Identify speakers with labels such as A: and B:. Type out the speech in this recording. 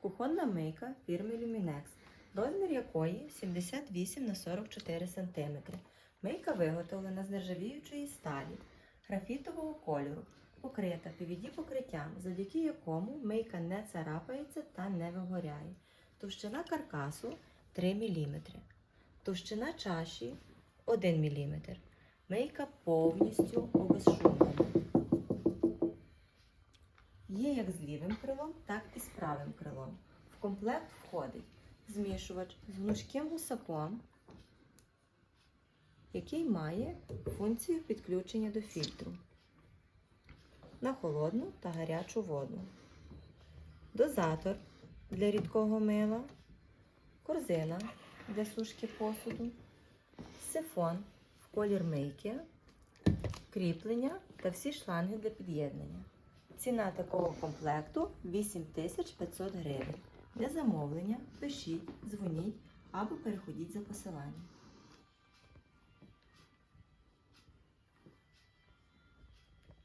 A: Кухонна мийка фірми Luminex, розмір якої 78 на 44 см. Мийка виготовлена з нержавіючої сталі, графітового кольору, покрита PVD покриттям, завдяки якому мийка не царапається та не вигоряє. Товщина каркасу 3 мм. Товщина чаші 1 мм. Мийка повністю обезшумлена. Як з лівим крилом, так і з правим крилом. В комплект входить змішувач з гнучким гусаком, який має функцію підключення до фільтру на холодну та гарячу воду, дозатор для рідкого мила, корзина для сушки посуду, сифон в колір мийки, кріплення та всі шланги для під'єднання. Ціна такого комплекту 8500 гривень. Для замовлення пишіть, дзвоніть або переходіть за посиланням.